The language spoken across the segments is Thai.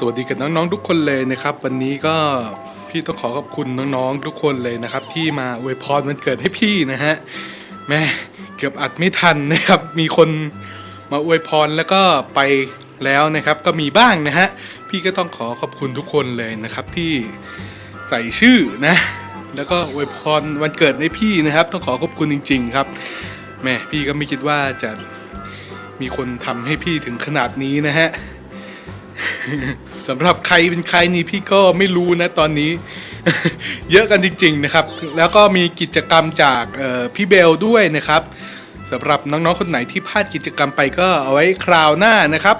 สวัสดีกับน้องๆทุกคนเลยนะครับ วันนี้ก็พี่ต้องขอขอบคุณน้องๆทุกคนเลยนะครับ ที่มาอวยพรวันเกิดให้พี่นะฮะแม่เกือบอัดไม่ทันนะครับ มีคนมาอวยพรแล้วก็ไปแล้วนะครับ ก็มีบ้างนะฮะพี่ก็ต้องขอขอบคุณทุกคนเลยนะครับที่ใส่ชื่อนะ แล้วก็อวยพรวันเกิดให้พี่นะครับ ต้องขอขอบคุณจริง ๆ ครับแม่พี่ก็ไม่คิดว่าจะมีคนทำให้พี่ถึงขนาดนี้นะฮะ สำหรับใครเป็นใครนี่พี่ก็ไม่รู้นะตอนนี้ เยอะกันจริง ๆนะครับ แล้วก็มีกิจกรรมจากพี่เบลด้วยนะครับสำหรับน้องๆคนไหนที่พลาดกิจกรรมไปก็เอาไว้คราวหน้านะครับ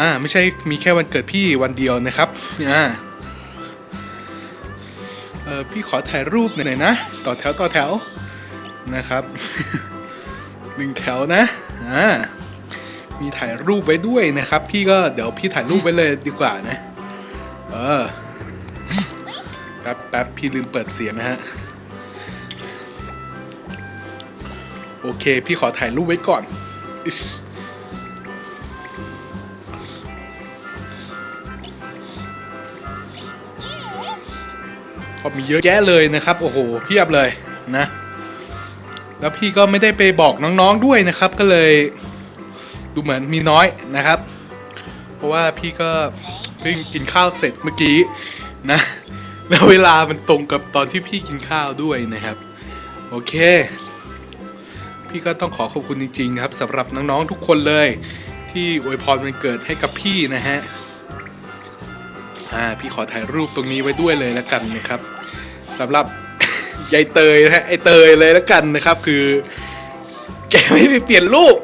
อ่าไม่ใช่มีแค่วันเกิดพี่วันเดียวนะครับอ่าเออพี่ขอถ่ายรูปหน่อยนะ ต่อแถวต่อแถวนะครับหนึ่งแถวนะอ่า มีถ่ายรูปไว้ด้วยนะครับ พี่ก็เดี๋ยวพี่ถ่ายรูปไว้เลยดีกว่านะ เออแป๊บแป๊บพี่ลืมเปิดเสียงนะฮะ โอเค พี่ขอถ่ายรูปไว้ก่อนอิ๊ชก็มีเยอะแยะเลยนะครับ โอ้โหเพียบเลยนะ แล้วพี่ก็ไม่ได้ไปบอกน้องๆด้วยนะครับ ก็เลย ดูเหมือนมีน้อยนะครับ เพราะว่าพี่ก็เพิ่งกินข้าวเสร็จเมื่อกี้นะ แล้วเวลามันตรงกับตอนที่พี่กินข้าวด้วยนะครับ โอเค พี่ก็ต้องขอขอบคุณจริง ๆ ครับสำหรับน้องๆทุกคนเลย ที่อวยพรวันเกิดให้กับพี่นะฮะอ่าพี่ขอถ่ายรูปตรงนี้ไว้ด้วยเลยแล้วกันนะครับสำหรับยายเตยนะฮะไอเตยเลยแล้วกันนะครับ คือ แกไม่ไปเปลี่ยนรูป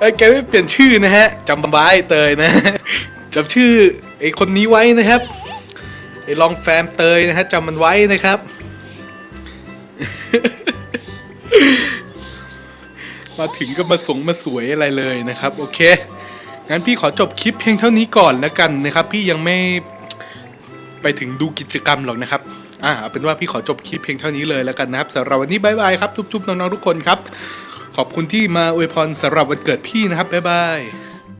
เอ้ยแกไม่เปลี่ยนชื่อนะฮะจำไว้เตยนะจำชื่อไอคนนี้ไว้นะครับไอลองแฟมเตยนะฮะจำมันไว้นะครับ มาถึงก็มาสงมาสวยอะไรเลยนะครับ โอเคงั้นพี่ขอจบคลิปเพียงเท่านี้ก่อนแล้วกันนะครับ พี่ยังไม่ไปถึงดูกิจกรรมหรอกนะครับอ่าเอาเป็นว่าพี่ขอจบคลิปเพียงเท่านี้เลยแล้วกันนะครับสำหรับวันนี้บายบายครับทุบๆน้องๆทุกคนครับ ขอบคุณที่มาอวยพรสำหรับวันเกิดพี่นะครับบ๊ายบาย